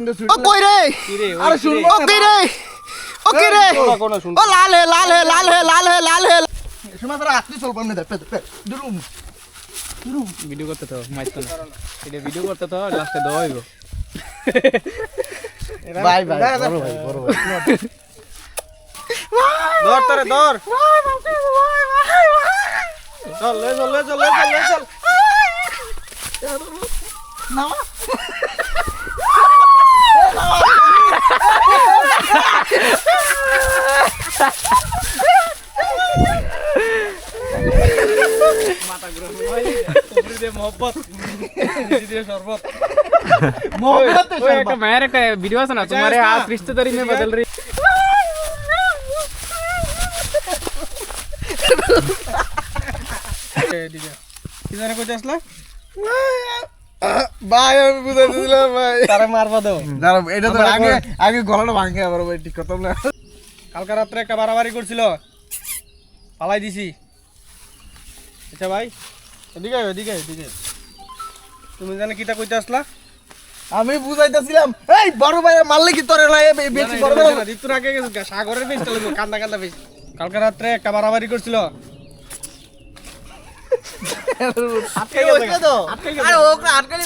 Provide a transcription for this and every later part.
ও কই রে আরে শুনব ও কি রে ও কি রে শোনো। ও লাল হে লাল হে লাল হে লাল হে লাল হে শোনা তোরা আত্মি চল পামনে দেখ দেখ দুরুম ভিডিও করতে তো মাইতো না এটা ভিডিও করতে তো লাস্টে দেওয়া হইব বাই বাই বড় ভাই বড় ভাই ধর তোরে ধর চল লে চল লে চল লে চল লে চল মাথা মায়ের একটা ভিডিও আছে না তোমার আজ রিশ্তেদারি মে বদল রই কিজানে কইতে আসলা? ভাই আমি বুঝাই দিলাম ভাই। তারা মারবা দাও। দাঁড়াও এটা তো আগে আগে গলাটা ভাঙে আবার ভাই ঠিক কথা না। কালকে রাত্রে একটা বাড়াবাড়ি করছিল। পালাই দিছি। আচ্ছা ভাই এদিকে এদিকে এদিকে তুমি জানে কিটা কইতে আসলা? আমি বুঝাইতেছিলাম এই বড় ভাই মারলে কি তোরে বে- বেশি বড় ভাই আগে সাগরের বেশ চলে কান্দা কান্দা বেশ কালকা রাত্রে একটা বাড়াবাড়ি করছিল। আটকে গেছে তো। আরে আটকে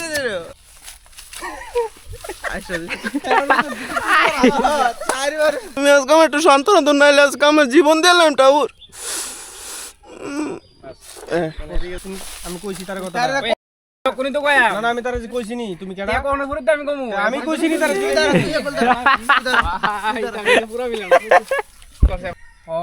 তুমি আজকে আমার একটু সান্ত্বনা তো নাইলে আজকে আমার জীবন দিলাম টাউর। আমি কইছি তার কথা কোনি তো কয়া না না আমি তার কইছি নি তুমি কেডা কোন পুরো আমি কমু আমি কইছি নি তার পুরো মিলাম ও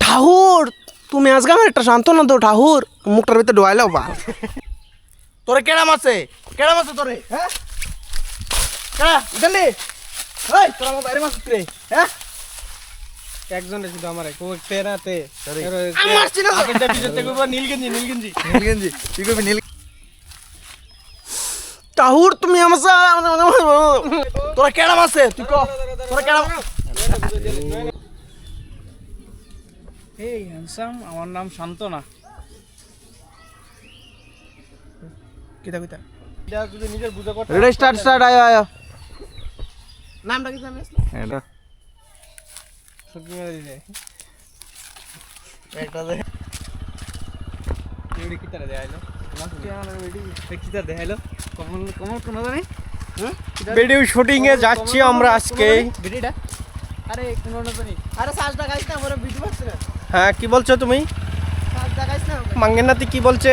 ঠাকুর তুমি আজকে আমার একটা সান্ত্বনা দাও ঠাকুর মুখটার ভিতরে ডোয়াইলাও বা তোরে কেরাম আছে? কেরাম আছে তোরে? হ্যাঁ? ইতালি এই তোরা আমার বাইরে মাছ রে। হ্যাঁ? একজন শুধু আমার তেরা তে আমি মারছি না। নীল গেঞ্জি নীল গেঞ্জি। নীলগঞ্জি কি করবি নীল ঠাকুর তুমি আমার তোরা কেরাম আছে? তুই ক? তোরা কেরাম এই হ্যান্ডসাম আমার নাম শান্তনা। কিতা কিতা। এটা যদি নিজের বুঝা করতে রেডি স্টার্ট স্টার্ট আয় আয় নামটা কি জানিস এটা। সত্যি মেরে দিলে একটা দে। এউডি কি তারে দেখাইলো? ভিডিও শুটিং এ যাচ্ছি আমরা আজকে। ভিডিও হ্যাঁ কি বলছো তুমি? কি বলছে?